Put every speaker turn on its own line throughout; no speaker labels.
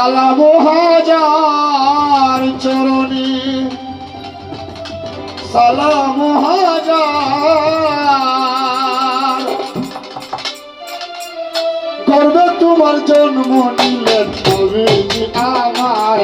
পালাবো হাজার চরণে। সালাম হাজার করবে তোমার জন্ম নিলে তবে আমার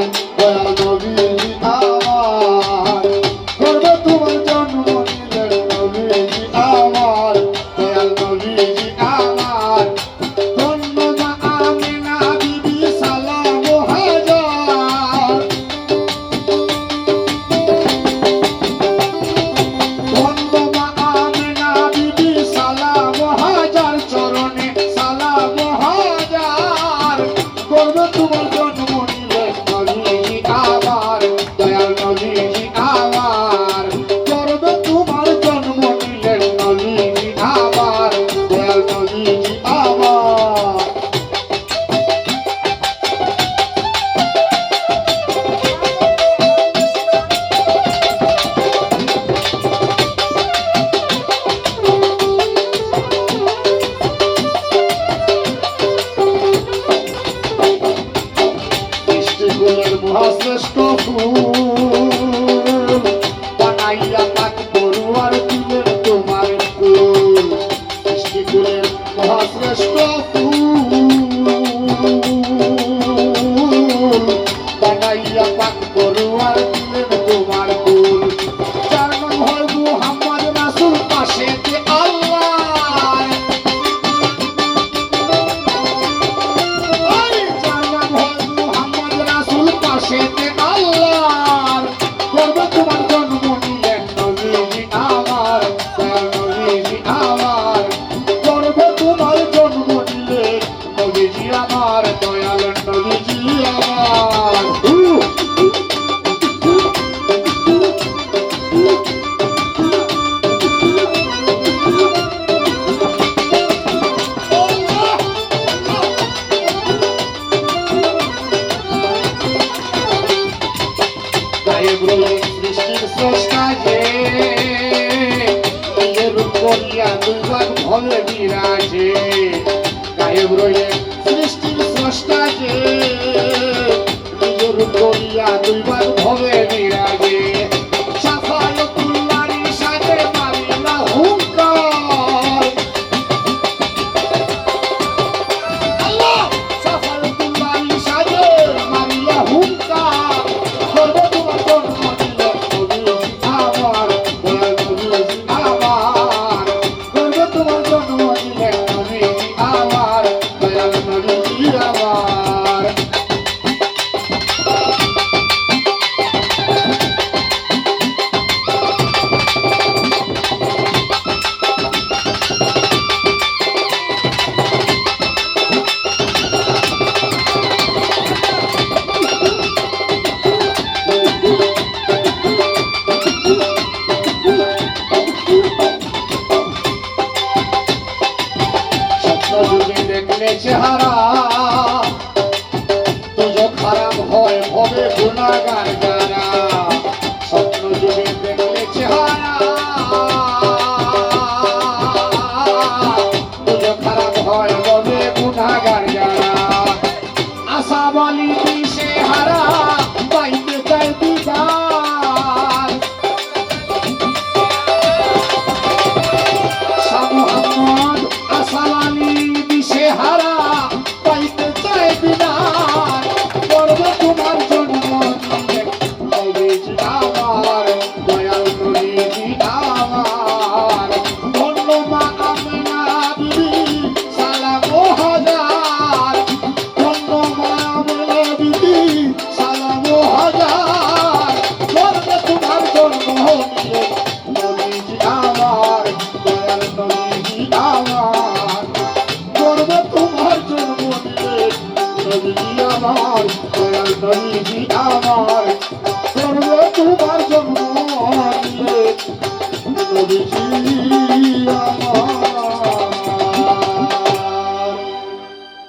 সেদিন আল্লাহ। হে ব্রহ্ম সৃষ্টির স্রষ্টা যে রূপ করিয়া দুর্বার ভবে বিরাজে। গায়ে ব্রহে সৃষ্টির আমার